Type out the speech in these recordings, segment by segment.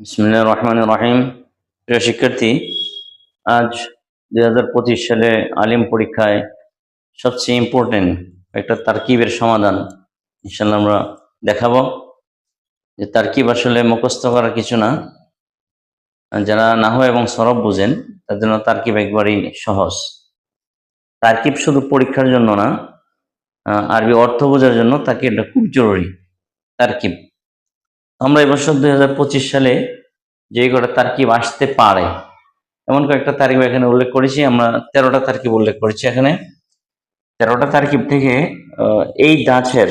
বিসমুল্লাহ রহমান রহিম। প্রিয় শিক্ষার্থী, আজ দুই হাজার পঁচিশ সালে আলিম পরীক্ষায় সবচেয়ে ইম্পর্টেন্ট একটা তারকিবের সমাধান ইনশাল্লাহ আমরা দেখাবো। যে তারকিব আসলে মুখস্থ করার কিছু না। যারা নাহ এবং সরব বুঝেন তার জন্য তারকিব একবারই সহজ। তারকিব শুধু পরীক্ষার জন্য না আরবি অর্থ বোঝার জন্য তারকিবটা খুব জরুরি, তারকিব। আমরা এবছর দুই হাজার পঁচিশ সালে যে কটা তারকিব আসতে পারে, এমন কয়েকটা তারিখ এখানে উল্লেখ করেছি, আমরা তেরোটা তারকিব উল্লেখ করেছি এখানে। তেরোটা তারকিব থেকে এই দাঁছের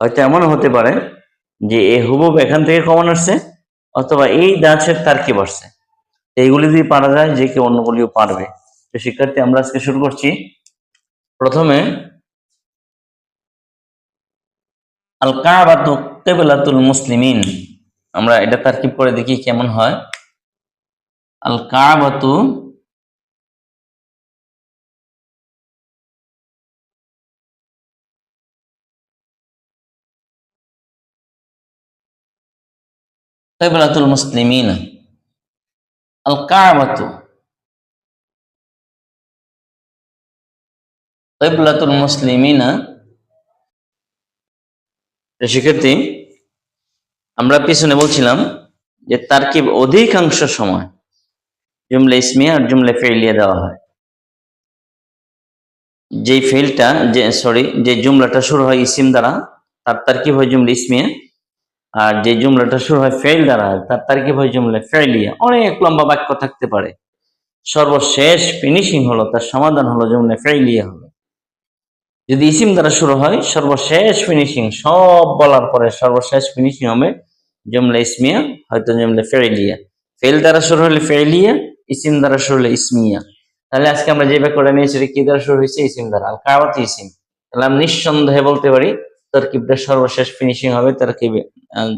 হয়তো এমনও হতে পারে যে এ হুবুব এখান থেকে কমন আসছে, অথবা এই দাঁছের তারকিব আসছে। এইগুলি যদি পারা যায়, যে কেউ অন্যগুলিও পারবে। তো শিক্ষার্থী, আমরা আজকে শুরু করছি। প্রথমে আল কাবাতু কিবলাতুল মুসলিমিন। আমরা এটা তারকিব করে দেখি কেমন হয়। আল কাবাতু কিবলাতুল মুসলিমিন। আল কাবাতু কিবলাতুল মুসলিমিনা। শিক্ষার্থী আমরা পিছনে বলছিলাম যে তারকিব অধিকাংশ সময় জুমলে ইসমিয়া আর জুমলে ফেলিয়া দেওয়া হয়। যেই ফেলটা যে সরি যে জুমলাটা শুরু হয় ইসিম দ্বারা, তার তারকিব হয় জুমলে ইসমিয়া। আর যে জুমলাটা শুরু হয় ফেল দ্বারা, তার তারকিব হয় জুমলে ফেলিয়া অনেক লম্বা বাক্য থাকতে পারে। সর্বশেষ ফিনিশিং হলো, তার সমাধান হলো জুমলে ফেলিয়া হলো। যদি ইসিম দ্বারা শুরু হয় সর্বশেষ ফিনিশিং সব বলার পরে সর্বশেষ ফিনিশিং হবে জুমলা ইসমিয়া হয়তো জুমলা ফেরিলিয়া ফেল দ্বারা শুরু হলে ফেরিলিয়া ইসিম দ্বারা শুরু হলে ইসমিয়া। তাহলে আজকে আমরা যে ব্যাপারটা নিয়েছি কি দ্বারা শুরু হয়েছে? ইসিম দ্বারা। আল কাবাতি ইসিম। তাহলে আমি নিঃসন্দেহে বলতে পারি তরকিবটা সর্বশেষ ফিনিশিং হবে তরকিবে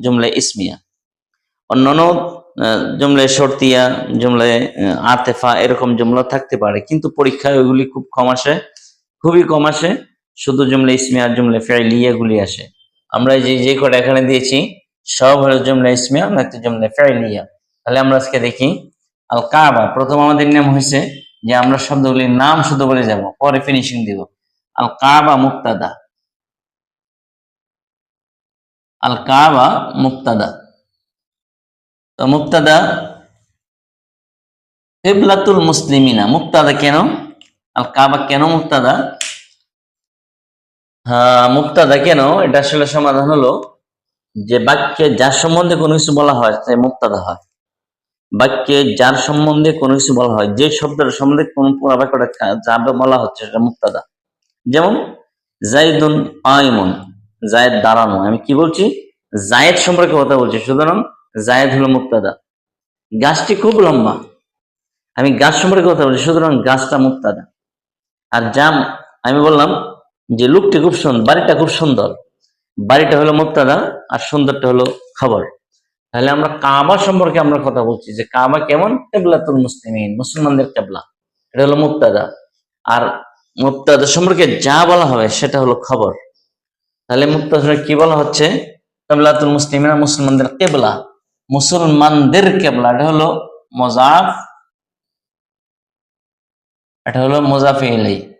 জুমলা ইসমিয়া। অন্যান্য জুমলায় শর্তিয়া জুমলায় আহ, আতেফা এরকম জুমলা থাকতে পারে কিন্তু পরীক্ষায় ওইগুলি খুব কম আসে খুবই কম আসে। শুধু জুমলা ইসমিয়া আর জুমলা ফেলিয়া গুলি আসে। আমরা যে যে কটা এখানে দিয়েছি, সব হলো জুমলা ইসমিয়া নয়তো জুমলা ফেলিয়া তাহলে আমরা আজকে দেখি আল কাবা প্রথম আমাদের নিয়ম হয়েছে যে আমরা শব্দগুলির নাম শুধু বলে যাব, পরে ফিনিশিং দিব। আল কাবা মুক্তাদা। আল কাবা মুক্তাদা। তো মুক্তাদা কিবলাতুল মুসলিমিনা। মুক্তাদা কেন? আল কাবা কেন মুক্তাদা? মুক্তাদা কেন এটা আসলে সমাধান হলো যে বাক্যে যার সম্বন্ধে কোনো কিছু বলা হয় সে মুক্তাদা হয়। বাক্যে যার সম্বন্ধে কোনো কিছু বলা হয়, যে শব্দের সম্বন্ধে কোন যা বলা হচ্ছে, সেটা মুক্তাদা। যেমন জাইদুন আইমন, জায়েদ দাঁড়ানো, আমি কি বলছি? জায়েদ সম্পর্কে কথা বলছি, সুতরাং জায়েদ হলো মুক্তাদা। গাছটি খুব লম্বা, আমি গাছ সম্পর্কে কথা বলছি, সুতরাং গাছটা মুক্তাদা। আর জাম, আমি বললাম যে লোকটি খুব সুন্দর বাড়িটা খুব সুন্দর। বাড়িটা হলো মুক্তাদা আর সুন্দরটা হলো খবর। তাহলে আমরা কাবা সম্পর্কে আমরা কথা বলছি যে কাবা কেমন? কেবলাতুল মুসলিমিন, মুসলমানদের কেবলা। এটা হলো মুক্তাদা। আর মুক্তাদা সম্পর্কে যা বলা হবে সেটা হলো খবর। তাহলে মুক্তাদা কি বলা হচ্ছে? কেবলাতুল মুসলিমিনা, মুসলমানদের কেবলা। মুসলমানদের কেবলা, এটা হলো মজাফ। এটা হলো মোজাফে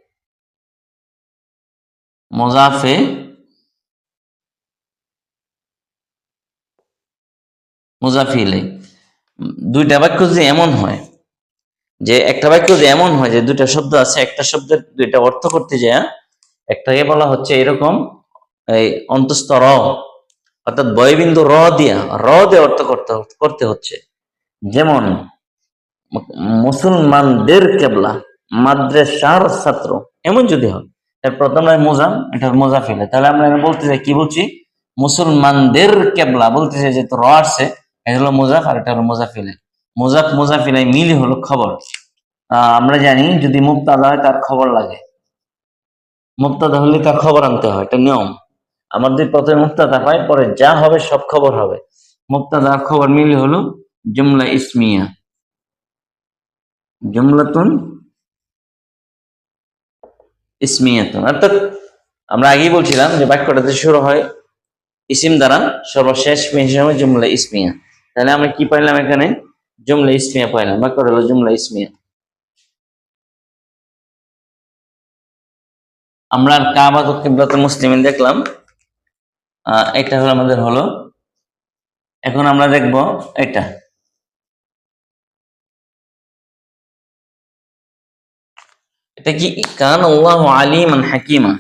মোজাফে মুজাফিলে দুইটা বাক্য যদি এমন হয়, যে একটা বাক্য যদি এমন হয়, যে দুইটা শব্দ আছে, একটা শব্দের দুইটা অর্থ করতে যায় একটাকে বলা হচ্ছে এরকম, এই অন্তস্থ র অর্থাৎ বয়বিন্দু র দিয়া, র দিয়ে অর্থ করতে করতে হচ্ছে। যেমন, মুসলমানদের কেবলা, মাদ্রাসার ছাত্র, এমন যদি হয় এর প্রথম নয় মোজাম, এটা মোজাফিলে তাহলে আমরা বলতে চাই কি বলছি? মুসলমানদের কেবলা বলতে চাই যে আসছে, এটা হলো মোজাফ আর এটা হলো মোজাফ হলো খবর। আমরা জানি যদি মুক্তাদা হয় তার খবর লাগে। মুক্তাদা হলে তার খবর আনতে হয়, এটা নিয়ম। আমাদের প্রথমে মুক্তাদা হয়, পরে যা হবে সব খবর হবে। মুক্তাদা আর খবর মিলি হলো জুমলা ইসমিয়া। জুমলাতুন ইসমিয়াতুন অর্থাৎ আমরা আগেই বলছিলাম যে বাক্যটাতে শুরু হয়, ইসিম দ্বারা সর্বশেষ হবে জুমলা ইসমিয়া। তাহলে আমরা কি পাইলাম এখানে? জুমলা ইসমিয়া পাইলাম। বাক্যটা হলো জুমলা ইসমিয়া। আমরা কাবা কিবলাত মুসলিমিন দেখলাম। এটা হলো আমাদের হলো। এখন আমরা দেখব এটা। এটা কি কান আল্লাহ আলিমান হাকিমা।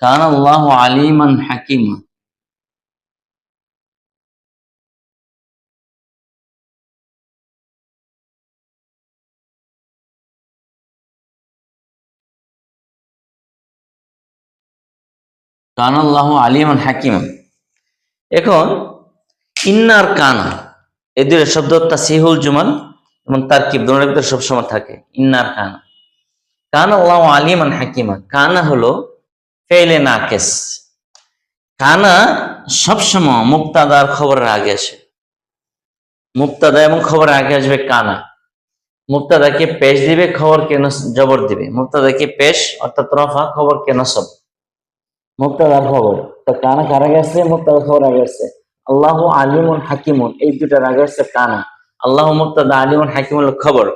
কান আল্লাহ আলিমান হাকিমা। কান আল্লাহ আলিমান হাকিমা। এখন, ইন্নার কানা এই দুটো শব্দ তাসিহুল জুমাল। এবং তার কি দুটোর ভিতরে সবসময় থাকে। ইন্নার কানা। কান আল্লাহ আলিমান হাকিমা। কানা হলো ফেলে নাকেস। কানা সবসময় মুক্তাদার খবরের আগে আসে। মুক্তাদা এবং খবরের আগে আসবে কানা। মুক্তাদাকে পেশ দিবে খবর কেন জবর দিবে। মুক্তাদাকে পেশ, অর্থাৎ রফা খবর কেন সব মুক্তাদার খবর। তো কানা আগে আসছে? মুক্তাদার খবর আগে আসছে। আল্লাহ আলিমুন হাকিমুন। এই দুটার আগে আসছে কানা। আল্লাহ মুক্তাদা আলিমুন হাকিমুল খবর।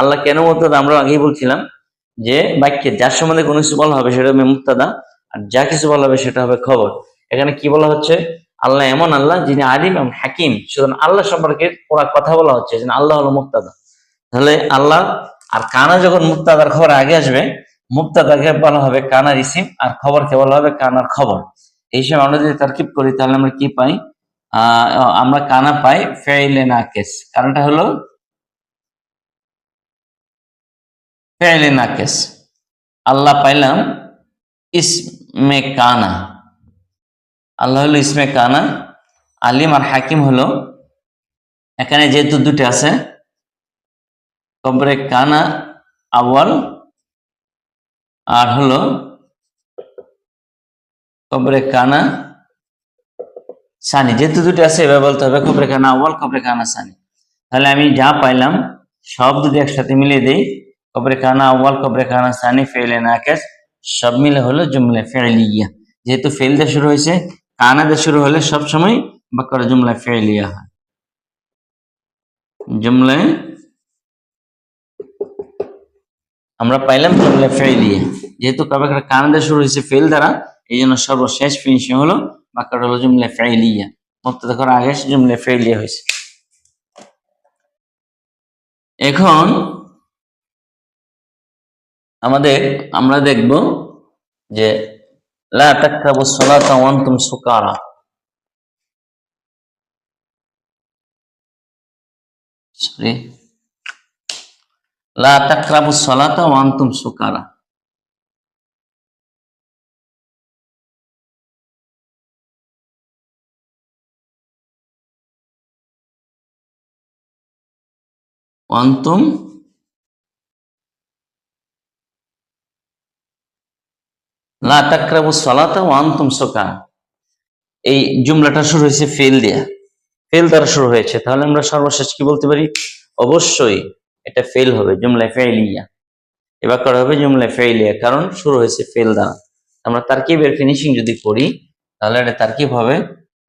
আল্লাহ কেন মুক্তাদা আমরা আগেই বলছিলাম যে বাক্যে যার সম্বন্ধে কোনো কিছু বলা হবে সেটা হবে মুক্তাদা আর যা কিছু বলা হবে সেটা হবে খবর। এখানে কি বলা হচ্ছে? আল্লাহ এমন আল্লাহ যিনি আলিম এবং হাকিম, সুতরাং আল্লাহ সম্পর্কে পুরা কথা বলা হচ্ছে যে আল্লাহ হলো মুক্তাদা তাহলে আল্লাহ আর কানা যখন মুক্তাদার খবর আগে আসবে মুক্তাদাকে বলা হবে কানার ইসিম, আর খবরকে বলা হবে কানার খবর। এই সময় আমরা যদি তারকিব করি, তাহলে আমরা কি পাই? আমরা কানা পাই ফেইলে নাকেস কারণটা হলো ফেইলে নাকেস আল্লাহ পাইলাম ইসমে কানা। আল্লাহ হলো ইসমে কানা। আলিম আর হাকিম হলো এখানে যেহেতু দুটো আছে, কবরে কানা আওয়াল আর হলো কবরে কানা সানি, যেহেতু দুটো আছে এবার বলতে হবে কবরে কানা আওয়াল কবরে কানা সানি। তাহলে আমি যা পাইলাম, সব যদি একসাথে মিলিয়ে দেই কবরে কানা আওয়াল কবরে কানা সানি ফেলে নাকেস সব মিলে হলো জুমলে ফেলিয়া যেহেতু ফেল দিয়ে শুরু হয়েছে, কানা দিয়ে শুরু হলে সব সময় বাক্যর জুমলা ফেলিয়া হয়। জুমলায় আমরা পাইলাম জুমলা ফেলিয়া যেহেতু কবে কানা দিয়ে শুরু হয়েছে ফেল দ্বারা এই জন্য সর্বশেষ ফিনিশিং হলো বাক্যটা হলো জুমলে ফেলিয়া মুক্তাদা করার আগে জুমলে ফেলিয়া হয়েছে। এখন আমাদের, আমরা দেখব যে লা তাকরাবু সালাতা ওয়া সুকারা। লা সুকারা। আনতুম লা তাকরাবু সালাতা ওয়া আনতুম সুকারা এই জুমলাটা শুরু হয়েছে ফেল দিয়া। ফেল দ্বারা শুরু হয়েছে। তাহলে আমরা সর্বশেষ কি বলতে পারি? অবশ্যই এটা ফেল হবে, জুমলা ফেলিয়া এবার করা হবে জুমলা ফেলিয়া কারণ শুরু হয়েছে ফেল দ্বারা। আমরা তারকিবের ফিনিশিং যদি করি, তাহলে এটা তারকিব হবে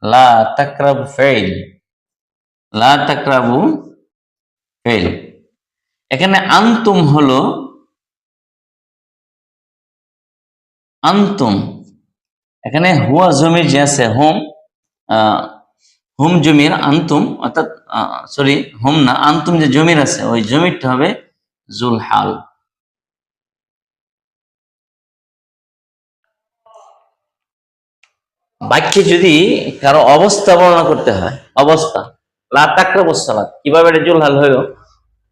লা তাকরাবু ফেল লা তাকরাবু ফেল এখানে আন্তুম হলো আন্তুম। এখানে হুয়া জমির যে আছে, হোম হোম জমির আন্তুম, অর্থাৎ সরি হোম না, আন্তুম যে জমির আছে, ওই জমিরটা হবে জুল হাল বাক্যে যদি কারও অবস্থা বর্ণনা করতে হয়, অবস্থা লাতাক্রবসালাত কীভাবে এটা জুল হাল হইল?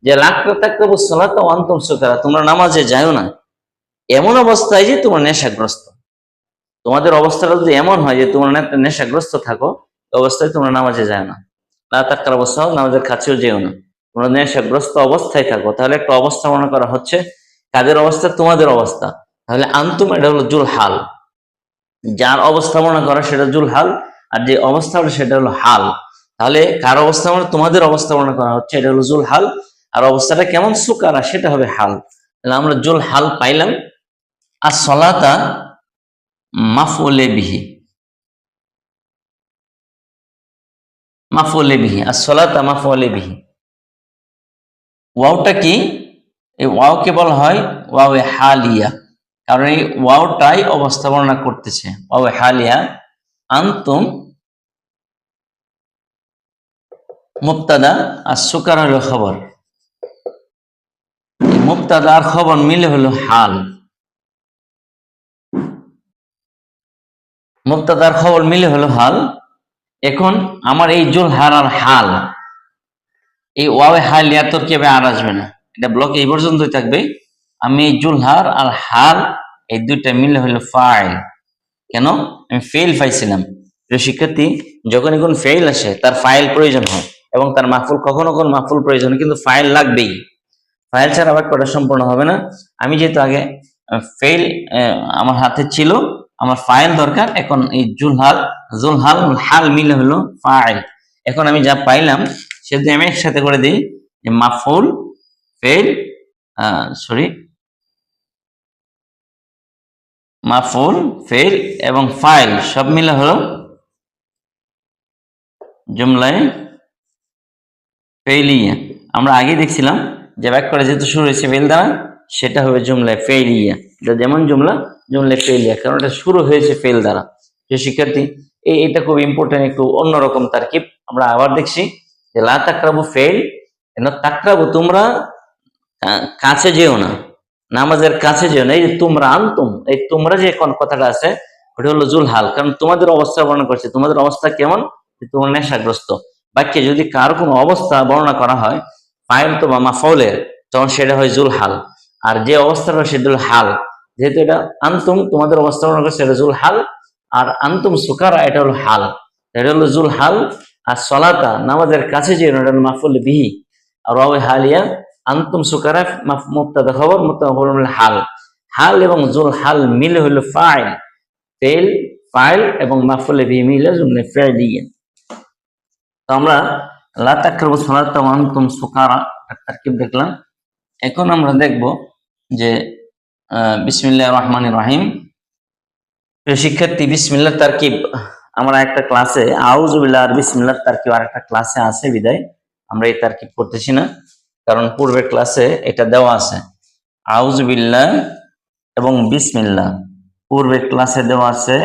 যে লাক্রাতাক্রবসালাত অন্তম সুকারা, তোমরা নামাজে যাও না। এমন অবস্থায় যে তোমরা নেশাগ্রস্ত। তোমাদের অবস্থাটা যদি এমন হয় যে তোমরা নেশাগ্রস্ত থাকো অবস্থায় তোমরা নামাজে যায় না। লাতাক্কার অবস্থা নামাজের কাছেও যেও না। তোমরা নেশাগ্রস্ত অবস্থায় থাকো। তাহলে একটা অবস্থা মনে করা হচ্ছে, কাদের অবস্থা? তোমাদের অবস্থা। তাহলে আন্তুম, এটা হলো জুল হাল যার অবস্থা মনে করা সেটা জুল হাল আর যে অবস্থা সেটা হলো হাল। তাহলে কার অবস্থা মানে? তোমাদের অবস্থা মনে করা হচ্ছে। এটা হলো জুল হাল আর অবস্থাটা কেমন? সুকারা। সেটা হবে হাল। তাহলে আমরা জুল হাল পাইলাম। আর সলাতা মাফুলে বিহি মাফুলে বিহি আর সলাতা মাফুলে বিহি ওয়াওটা কি? এই ওয়াওকে বলা হয় ওয়াও হালিয়া। কারণ এই ওয়াওটাই বর্ণনা করতেছে। ওয়াও হালিয়া। আন্তুম মুক্তাদা আর সুকার হলো খবর। মুক্তাদা আর খবর মিলে হলো হাল। মুক্তাদার খবর মিলে হলো হাল। এখন আমার এই জুল হার আর হাল, এই ওয়াবে হাল ইয়া তোর কেবে আর আসবে না? এটা ব্লক এই পর্যন্তই থাকবে। আমি এই জুলহার আর হাল, এই দুইটা মিলে হলো ফাইল। কেন? আমি ফেল পাইছিলাম। শিক্ষার্থী যখন এখন ফেল আসে, তার ফাইল প্রয়োজন হয়। এবং তার মাহফুল কখনো কোন মাহফুল প্রয়োজন কিন্তু ফাইল লাগবেই। ফাইল ছাড়া আবার কটা সম্পূর্ণ হবে না। আমি যেহেতু আগে ফেল আমার হাতে ছিল, আমার ফাইল দরকার, এখন এই জুলহাল জুলহাল হাল মিলে হলো ফাইল এখন আমি যা পাইলাম, সেটা আমি একসাথে করে দিই, যে মাফুল ফেল সরি মাফুল ফেল এবং ফাইল সব মিলে হলো, জুমলায় ফেলিয়া আমরা আগে দেখছিলাম যে বাক্যটা যেহেতু শুরু হয়েছে ফেল দ্বারা, সেটা হবে জুমলায় ফেলিয়া এটা যেমন জুমলা, জুমলায় ফেলিয়া কারণ এটা শুরু হয়েছে ফেল দ্বারা। যে শিক্ষার্থী, এই এটা খুব ইম্পর্টেন্ট একটু অন্যরকম তারকিব। আমরা আবার দেখছি যে, লা তাকরাবু ফেল তাকরাবু তোমরা কাছে যেও না। নামাজের কাছে যেও না। এই যে তোমরা আনতুম, এই তোমরা যে কোন কথাটা আছে, ওটা হলো জুল হাল কারণ তোমাদের অবস্থা বর্ণনা করছে। তোমাদের অবস্থা কেমন? তোমরা নেশাগ্রস্ত। বাক্যে যদি কার কোনো অবস্থা বর্ণনা করা হয় ফাইল তো বা মাফৌলের তখন সেটা হয় জুল হাল আর যে অবস্থাটা সেটা হলো যেহেতু এটা আনতুম, তোমাদের অবস্থা বর্ণনা করছে এটা জুল হাল আর আনতুম সুকারা, এটা হলো হাল। এটা হলো জুল হাল আর সলাতা, নামাজের কাছে যে এটা মাফুল বিহি। আর ওয়াও হালিয়া, আন্তুম সুকারা মুবতাদা খবর মুবতাদা খবর হাল হাল। এবং জুল হাল মিলে হলো ফাইল। ফেল ফাইল এবং মাফুলে বিহি মিলে জুমলে ফেলিয়া তো আমরা, লা তাকরাবু সালাতা সুকারা তারকিব দেখলাম। এখন আমরা দেখব যে বিসমিল্লাহির রহমানির রহিম। শিক্ষার্থী বিসমিল্লাহ তারকিব, আমরা একটা ক্লাসে আউজুবিল্লাহ আর বিসমিল্লাহ তারকিব আর একটা ক্লাসে আছে বিদায়। আমরা এই তারকিব করতেছি না, কারণ পূর্বের ক্লাসে এটা দেওয়া আছে। আউজুবিল্লাহ এবং বিসমিল্লাহ। পূর্বের ক্লাসে দেওয়া আছে,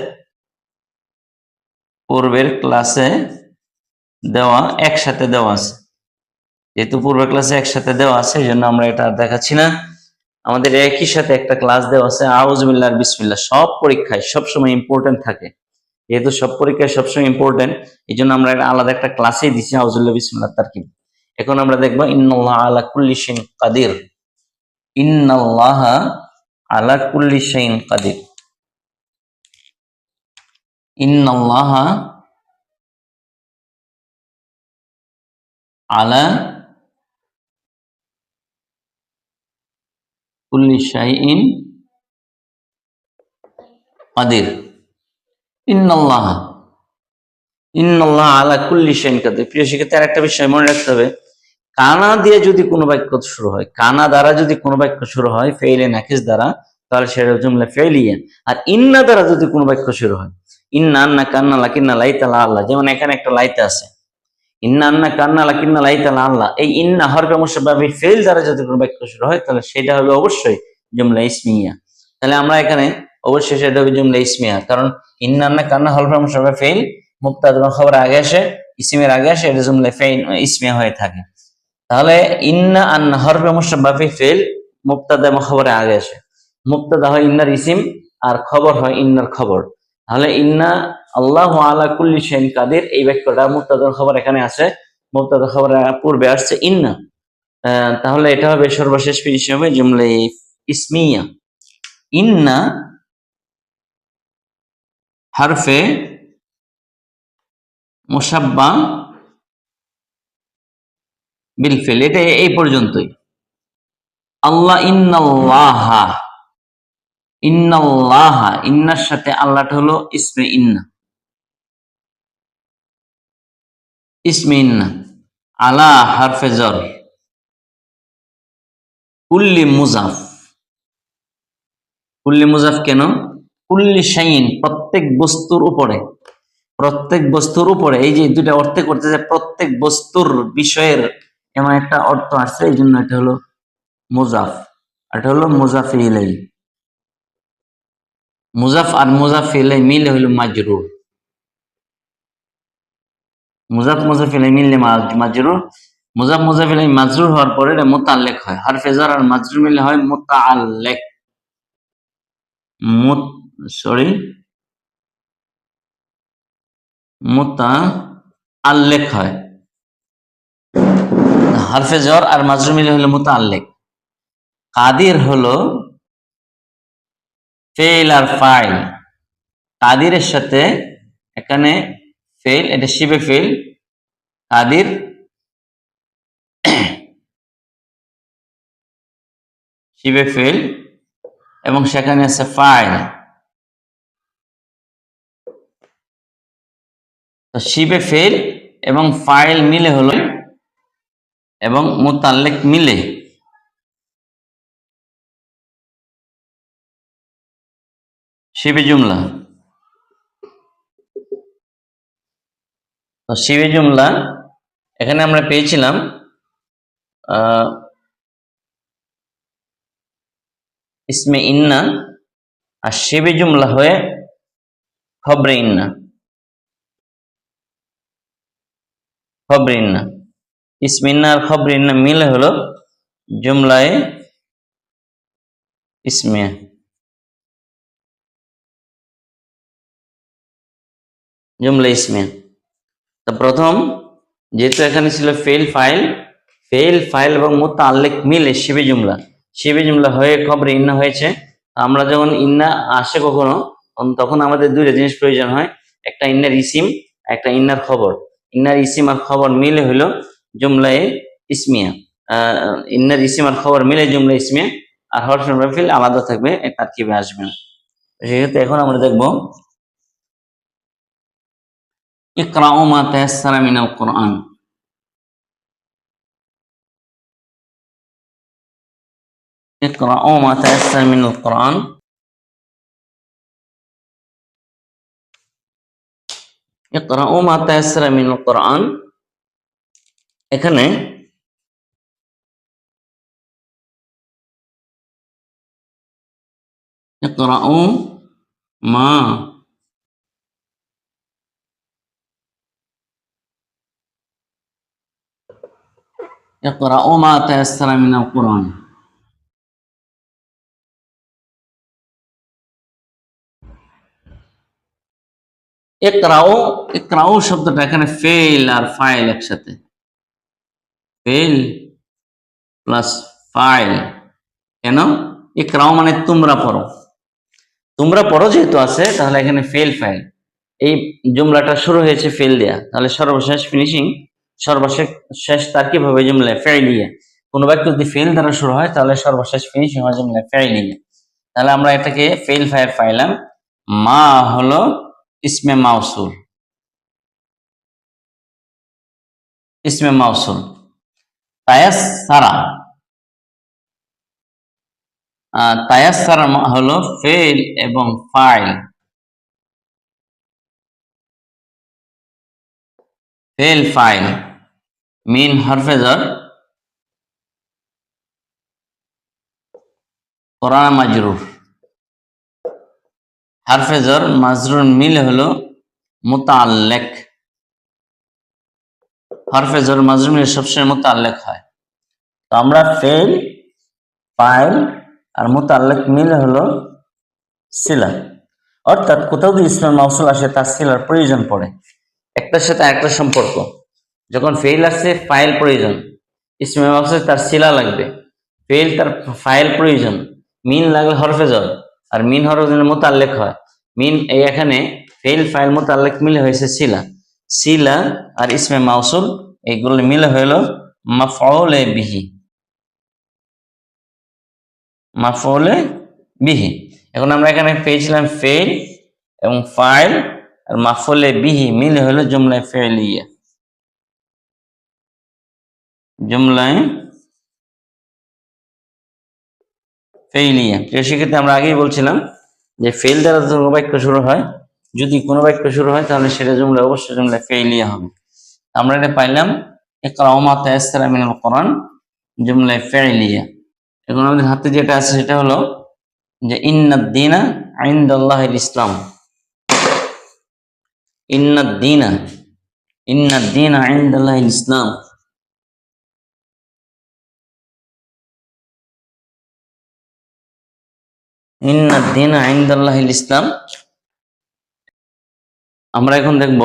পূর্বের ক্লাসে দেওয়া একসাথে দেওয়া আছে। যেহেতু পূর্বের ক্লাসে একসাথে দেওয়া আছে, এই জন্য আমরা এটা দেখাচ্ছি না। আমাদের একই সাথে একটা ক্লাস দেওয়া আছে। আউজবিল্লাহ আর বিসমিল্লাহ, সব পরীক্ষায় সবসময় ইম্পর্টেন্ট থাকে। যেহেতু সব পরীক্ষায় সবসময় ইম্পর্টেন্ট এই জন্য আমরা আলাদা একটা ক্লাসেই দিচ্ছি আউজুল্লাহ বিসমিল্লাহ, তারকিব। এখন আমরা দেখব, ইন্নাল্লাহ আলা কুল্লি শাইইন কাদির। ইন্নাল্লাহ আলা কুল্লি শাইইন কাদির। ইন্নাল্লাহ আলা কাদির। আলা কুল্লি প্রিয় শিক্ষার্থী, আরেকটা বিষয় মনে রাখতে হবে। কানা দিয়ে যদি কোনো বাক্য শুরু হয়, কানা দ্বারা যদি কোনো বাক্য শুরু হয়, ফেইলে নাকিস দ্বারা, তাহলে সেটা জুমলা আর ইন্না দ্বারা যদি কোনো বাক্য শুরু হয়, ইন্না আন্না কান্না লাকিন্না লাইতা আল্লাহ, যেমন এখানে একটা লাইতা আছে। ইন্না কান্না লাকিন্না লাইতা লা আল্লাহ এই ইন্না হরফে মুসাব্বাবি ফেল দ্বারা যদি কোনো বাক্য শুরু হয়, তাহলে সেটা হবে অবশ্যই জুমলা ইসমিয়া। তাহলে আমরা এখানে অবশ্যই সেটা হবে জুমলা ইসমিয়া, কারণ ইন্না কান্না হরফে মুসাব্বাবি ফেল মুক্তাদা খবর আগে আসে ইসিমের আগে আসে, এটা জুমলা ফেইল ইসমিয়া হয়ে থাকে। তাহলে ইন্না আন্না হরফে মুসাব্বাবি ফেল মুক্তাদা খবরে আগে আসে। মুক্তাদা হয় ইন্নার ইসিম আর খবর হয় ইন্নার খবর। তাহলে ইন্না আল্লাহ আলা কুল্লি শাইন কাদের। এই বাক্যটা মুক্তাদার খবর এখানে আছে। মুক্তাদা খবর পূর্বে আসছে ইন্না। তাহলে এটা হবে সর্বশেষ ফিনিশ হবে জুমলে ইসমিয়া। ইন্না হারফে মুসাব্বা বিলফিল এটা এই পর্যন্তই। আল্লাহ ইন্নাল্লাহা। ইন্নাল্লাহা। ইন্নার সাথে আল্লাহটা হলো ইসমে ইন্না। ইসমে ইন্না আলা হারফে জর কুল্লি মুজাফ। কুল্লি মুজাফ কেন? কুল্লি শাইন প্রত্যেক বস্তুর উপরে। প্রত্যেক বস্তুর উপরে, এই যে দুটা অর্থে করতেছে, প্রত্যেক বস্তুর বিষয়ের এমন একটা অর্থ আসছে এই জন্য এটা হলো মুজাফ। এটা হলো মুজাফ ইলাই মুজাফ আর মুজাফ ইলাই মিলে হলো মাজরুর। মুজাফ মুজাফ ইলাই মিললে মাজরুর মুজাফ মুজাফ ইলাই মাজরুর হওয়ার পরে এটা মোতাল্লেক হয়। হারফে জার আর মাজরুর মিলে হয় মোতাল্লেক। মুত সরি মোতা আল্লেখ হয়। হারফে জর আর মাজরুর মিলে হলো মোতা আল্লেখ কাদির হলো ফেল আর ফাইল। কাদিরের সাথে এখানে ফেল এটা শিবে ফেল কাদির শিবে ফেল এবং সেখানে আছে ফাইল। তো শিবে ফেল এবং ফাইল মিলে হলো এবং মোতাল্লেক মিলে। শিবে জুমলা। তো শিবে জুমলা, এখানে আমরা পেয়েছিলাম ইসমে ইন্না আর শিবে জুমলা হয়ে খবরে ইন্না। খবরে ইন্না। ইসমে ইন্না আর খবরে ইন্না মিলে হলো জুমলায় ইসমিয়া জুমলা ইসমিয়া তো প্রথম, যেহেতু এখানে ছিল ফেল ফাইল ফেল ফাইল এবং মোতাল্লেক মিলে শিবে জুমলা। শিবে জুমলা হয়ে খবর ইন্না হয়েছে। আমরা যখন ইন্না আসে কখনো, তখন- আমাদের দুইটা জিনিস প্রয়োজন হয়। একটা ইন্নার ইসিম, একটা ইন্নার খবর। ইন্নার ইসিম আর খবর মিলে হলো জুমলায় ইসমিয়া। ইন্নার ইসিম আর খবর মিলে জুমলা ইসমিয়া। আর হরফ ফিল আলাদা থাকবে তার কীভাবে আসবে না। সেক্ষেত্রে এখন আমরা দেখব اقرأوا ما تيسر من القرآن اقرأوا ما تيسر من القرآن اقرأوا ما تيسر من القرآن এখানে اقرأوا ما اقرأوا ما تيسر من القرآن ইকরাও ইকরাও শব্দটা এখানে ফেল আর ফাইল একসাথে ফেল প্লাস ফাইল কেন ইকরাও মানে তোমরা পড়ো তোমরা পড়ো যেহেতু আছে তাহলে এখানে ফেল ফাইল এই জুমলাটা শুরু হয়েছে ফেল দেয়া তাহলে সর্বশেষ ফিনিশিং সর্বশেষ শেষ তার কীভাবে জুমলা ফেলিয়ে কোনো বাক্য যদি ফেল দ্বারা শুরু হয়, তাহলে সর্বশেষ ফিনিশিং হয় জুমলা ফেলিয়ে তাহলে আমরা এটাকে ফেল ফাইল পাইলাম। মা হলো ইসমে মাউসুল। ইসমে মাউসুল। তায়াস সারা। তায়াস সারা হলো ফেল এবং ফাইল ফেল ফাইল মিন হরফেজর কোরআন মাজরুর। হারফেজর মাজরুর মিল হলো মোতাল্লেক হারফেজর মাজরুর মিলে সবসময় মোতাল্লেক হয়। তো আমরা ফেল ফাইল আর মোতাল্লেক মিল হলো সিলা অর্থাৎ কোথাও যদি ইসলাম মাউসুল আসে, তার সিলার প্রয়োজন পড়ে। একটার সাথে একটা সম্পর্ক। যখন ফেল আসছে ফাইল প্রয়োজন। ইসলাম মাউসুল তার শিলা লাগবে। ফেল তার ফাইল প্রয়োজন। মিন লাগলে হরফেজর আর মিন হরফেজের মোতাল্লেক হয়। মিন এই এখানে ফেল ফাইল মোতাল্লেক মিলে হয়েছে শিলা। শিলা আর ইসমে মাউসুল এইগুলো মিলে হইল মাফলে বিহি। মাফলে বিহি। এখন আমরা এখানে পেয়েছিলাম ফেল এবং ফাইল আর মাফলে বিহি মিলে হলো জুমলায় ফেলিয়া জুমলায় ফেইলিয়া প্রিয় শিক্ষার্থী আমরা আগেই বলছিলাম যে ফেল দ্বারা যখন বাক্য শুরু হয়, যদি কোনো বাক্য শুরু হয়, তাহলে সেটা জুমলা অবশ্যই জুমলা ফেইলিয়া হবে। আমরা এটা পাইলাম ইকরাউমা তায়াসসারা মিনাল কোরআন জুমলা ফেইলিয়া এখন আমাদের হাতে যেটা আছে, সেটা হলো যে ইন্নাদ দিনা ইনদাল্লাহিল ইসলাম। ইন্নাদ দিনা ইন্নাদ দিনা ইনদাল্লাহিল ইসলাম। ইন্নাদ দিনা ইনদাল্লাহিল ইসলাম। আমরা এখন দেখব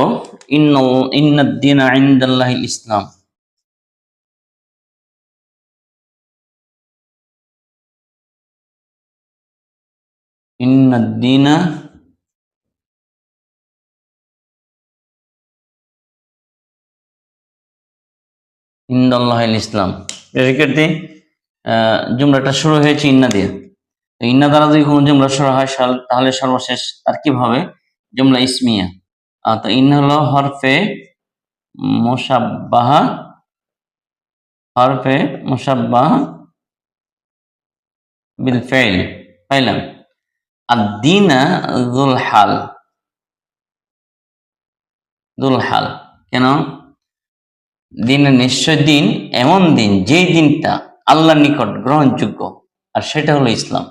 ইন্নাদ দিনা ইনদাল্লাহিল ইসলাম। ইন্নাদ দিনা ইন্দাল্লাহিল ইসলাম। জুমলাটা শুরু হয়েছে ইন্না ইন্না দ্বারা যদি কোনো জুমলা শুরু হয় তাহলে সর্বশেষ তার কি হবে জুমলা ইসমিয়া। তো ইন্না হলো হরফে মোসাব্বাহা হরফে মোসাব্বাহা বিল ফেল পাইলাম। আর দিনা দুল হাল দুল হাল কেন? দিনের নিশ্চয় দিন, এমন দিন, যেই দিনটা আল্লাহর নিকট গ্রহণযোগ্য, আর সেটা হলো ইসলাম।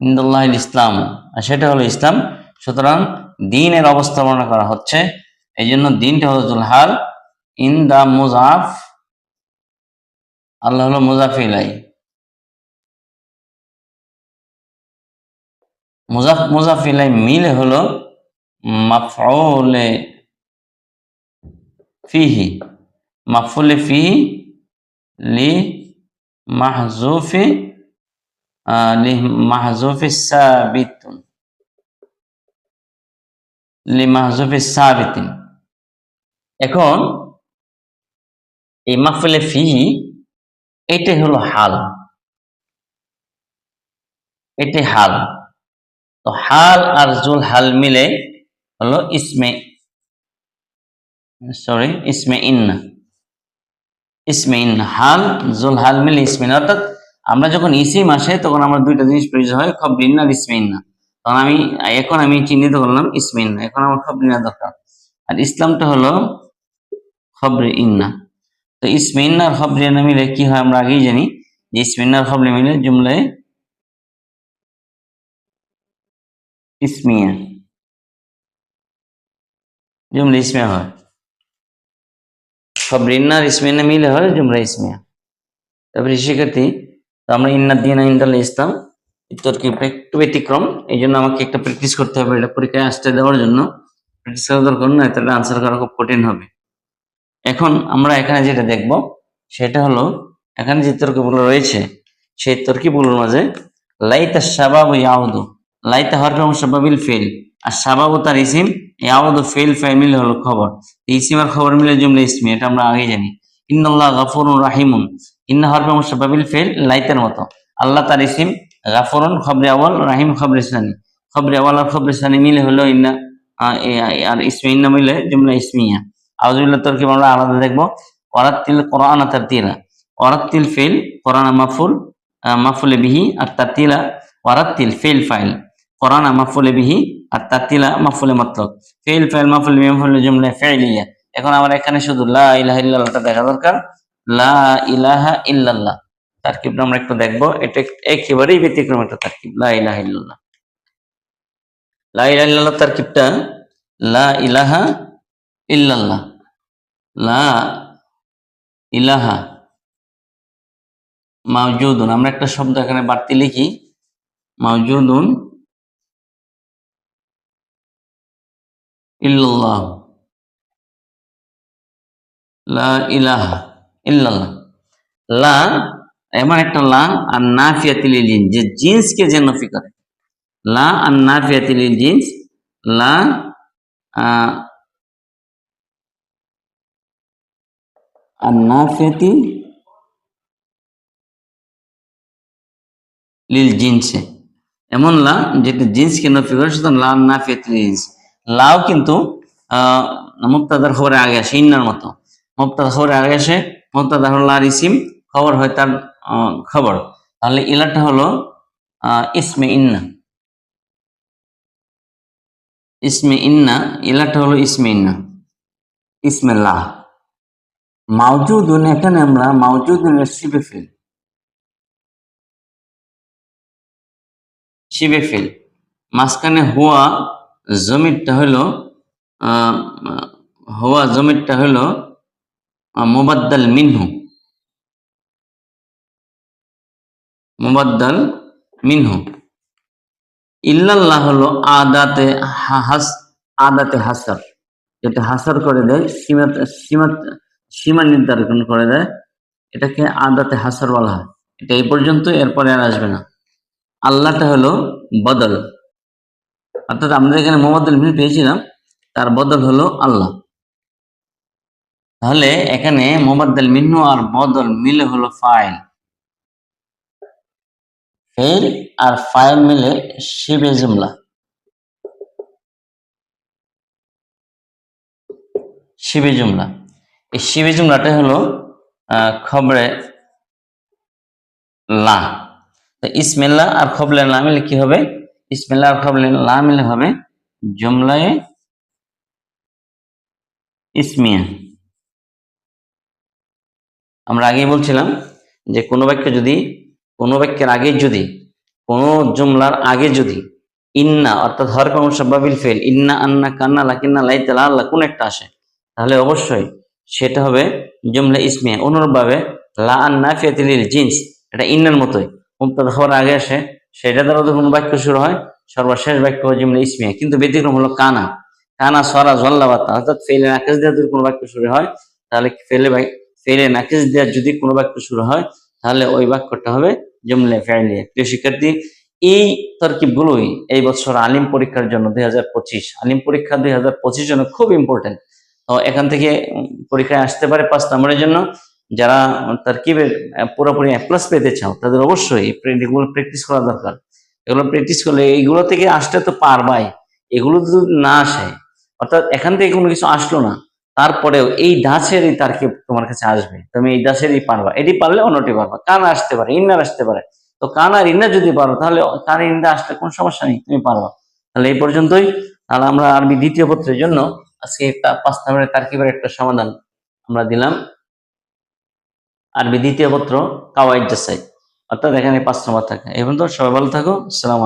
ইন্দুল্লাহ ইসলাম। সেটা হলো ইসলাম। সুতরাং দিনের অবস্থা বর্ণনা করা হচ্ছে। এই জন্য দিনটা হলো জুলহাল ইন দা মুজাফ, আল্লাহ হলো মুজাফিলাই মুজাফ মুজাফিলাই মিলে হলো মাফউলে ফিহি। মাফুলে ফিহি লি মাহজুফি এখন, এই মাফুলে ফিহি এটাই হলো হাল। এটাই হাল। তো হাল আর জুল হাল মিলে হলো ইসমে সরি ইসমে ইন্না। ইসমে ইন্না, হাল, জুল হাল মিলে ইসমে ইন্না। অর্থাৎ আমরা যখন ইসিম আসে তখন আমার দুইটা জিনিস প্রয়োজন হয় খবরিন্না আর ইসমে ইন্না তখন আমি, এখন আমি চিহ্নিত করলাম ইসমে ইন্না এখন আমার খবরিন্না দরকার। আর ইসলামটা হলো খবরে ইন্না। তো ইসমে ইন্না আর খবরে মিলে কি হয় আমরা আগেই জানি, যে ইসমে আর খবরে মিলে জুমলায় ইসমিয়া। জুমলা ইসমিয়া হয়। সব রিন্নার ইসমিয়া মিলে হয় জুমলা ইসমিয়া। তারপরে শিক্ষার্থী আমরা ইন্নার দিন ইন্দাল ইসলাম তরকিবটা একটু ব্যতিক্রম এই জন্য আমাকে একটা প্র্যাকটিস করতে হবে, এটা পরীক্ষায় আসতে দেওয়ার জন্য। প্র্যাকটিস করা দরকার নয় তাহলে আনসার করা খুব কঠিন হবে। এখন আমরা এখানে যেটা দেখব, সেটা হলো, এখানে যে তর্কগুলো রয়েছে, সেই তর্কিবগুলোর মাঝে, লাইতা শাবাব ইয়াউদু, লাইতা হরফে মুসাব্বাবিল ফেল আর শাবাব ও তার ইসিম, ইয়াউদু ফেল ফ্যামিল হলো খবর। ইসিম আর খবর মিলে জুমলা ইসমি, এটা আমরা আগেই জানি। ইন্নাল্লাহ গাফুরুন রাহিমুন ইন্না হরফে ফেল লাইতের মতো। আল্লাহ তার ইসিম গাফুরুন, খবরে আওয়াল, রাহিম, খবরে সানি। খবরে আওয়াল আর খবরে সানি মিলে হলো ইন্না আর ইসমি, ইন্না মিলে জুমলা ইসমিয়া। আউজুবিল্লাহ তরকিব আমরা আলাদা দেখব। ওয়ারাত্তিল কোরআন তার তারতিলা। ওয়ারাত্তিল ফেল কোরআন মাফুল মাফুলে বিহি আর তারতিলা। ওয়ারাত্তিল ফেল ফাইল, কোরআন মাফুলে বিহি আর তারতিলা, মাফুলে মতলব। ফেল ফাইল, মাফুলে মাফুলে জুমলা ফেলিয়া এখন আমার এখানে শুধু লা ইলাহা দেখা দরকার। লা ইলাহা ইল্লাল্লাহ। তারকিবটা আমরা একটু দেখব। এটা একেবারেই ব্যতিক্রম একটা তারকিব। লা ইলাহা ইল্লাল্লাহ। লা ইলাহা ইল্লাল্লাহ তারকিবটা লা ইলাহা ইল্লাল্লাহ। লা ইলাহা মাউজুদুন। আমরা একটা শব্দ এখানে বাড়তি লিখি। মাউজুদুন ইল্লাল্লাহ। লা ইলাহা ইল্লাল্লাহ। লা, এমন একটা লা আর নাফিয়াতিল জিন যে জিন্সকে যে নফি করে। লা আর নাফিয়াতিল জিন্স লা আর নাফিয়াতি লিল জিন্সে এমন লা যেটা জিন্সকে নফি করে, সুতরাং লা নাফিয়াতিল জিন্স লাও কিন্তু মুক্তাদার খবরে আগে আসে, ইন্নার মতো। মুক্তাদা খবরে আগে আসে মুক্তাদা হলো ইসিম খবর হয় তার খবর। তাহলে ইলাটা হলো ইসমে ইন্না। ইসমে ইন্না ইলাটা হলো ইসমে ইন্না। ইসমে লা মাউজুদুন এখানে আমরা মাউজুদুনের শিবে ফিল। শিবে ফিল। মাঝখানে হুয়া জমিরটা হলো আহ, হুয়া জমিরটা হলো মুবাদ্দাল মিনহু। মুবাদ্দাল মিনহু। ইল্লাল্লাহ হলো আদাতে হাস আদাতে হাসার। যেটা হাসার করে দেয়, সীমা সীমা সীমা নির্ধারণ করে দেয়। এটাকে আদাতে হাসার বলা হয়। এটা এই পর্যন্ত, এরপরে আর আসবে না। আল্লাহটা হলো বদল। অর্থাৎ আমরা এখানে মোহাম্মদুল মিল পেয়েছিলাম, তার বদল হলো আল্লাহ। তাহলে এখানে মোহাম্মদ মিন্নু আর বদল মিলে হলো ফাইল। ফেল আর ফাইল মিলে শিবে জুমলা। শিবে জুমলা। এই শিবে জুমলাটা হলো খবরে লা। তো আর খবলে লা মিলে কি হবে? ইসমিল্লা আর খবলে লা মিলে হবে জুমলায় ইসমিয়া। আমরা আগেই বলছিলাম যে কোনো বাক্য যদি, কোনো বাক্যের আগে যদি, কোনো জুমলার আগে যদি, ইন্না অর্থাৎ হর কম সব্বাবিল ফেল ইন্না আন্না কান্না লাকিন্না লাইতালা আল্লাহ কোন একটা আসে, তাহলে অবশ্যই সেটা হবে জুমলা ইসমিয়া অনুরূপভাবে লা আন্না ফিয়াতিলিল জিন্স, এটা ইন্নার মতোই মুক্তাদ হওয়ার আগে আসে, সেটা দ্বারা যদি কোনো বাক্য শুরু হয়, সর্বশেষ বাক্য জুমলা ইসমিয়া কিন্তু ব্যতিক্রম হলো কানা কানা, সরা, জল্লাবাতা, অর্থাৎ ফেলে নাকেশ দেওয়া যদি কোনো বাক্য শুরু হয়, তাহলে ফেলে ফেলে নাকেশ দেওয়া যদি কোনো বাক্য শুরু হয়, তাহলে ওই বাক্যটা হবে জুমলা ফেলিয়া প্রিয় শিক্ষার্থী, এই তরকিব গুলোই এই বছর আলিম পরীক্ষার জন্য দুই হাজার পঁচিশ, আলিম পরীক্ষা দুই হাজার পঁচিশ জন্য খুব ইম্পর্টেন্ট তো এখান থেকে পরীক্ষায় আসতে পারে পাঁচ নম্বরের জন্য। যারা তারকিবের পুরোপুরি প্লাস পেতে চাও, তাদের অবশ্যই এগুলো প্র্যাকটিস করা দরকার। এগুলো প্র্যাকটিস করলে এইগুলো থেকে আসতে তো পারবাই, এগুলো যদি না আসে, অর্থাৎ এখান থেকে কোনো কিছু আসলো না তারপরেও এই দাসেরই তারকিব তোমার কাছে আসবে? তুমি এই দাসেরই পারবা। এটি পারলে অন্যটি পারবা। কান আসতে পারে, ইন্নার আসতে পারে। তো কান আর ইন্না যদি পারো, তাহলে কান ইন্দা আসতে কোনো সমস্যা নেই, তুমি পারবা। তাহলে এই পর্যন্তই। তাহলে আমরা আরবি দ্বিতীয় পত্রের জন্য আজকে একটা পাঁচ নম্বরের তারকিবের একটা সমাধান আমরা দিলাম। আরবি দ্বিতীয় পত্র কাওয়াইদ জাসাই। অর্থাৎ এখানে পাঁচ নম্বর থাকে। এই পর্যন্ত সবাই ভালো থাকো। সালাম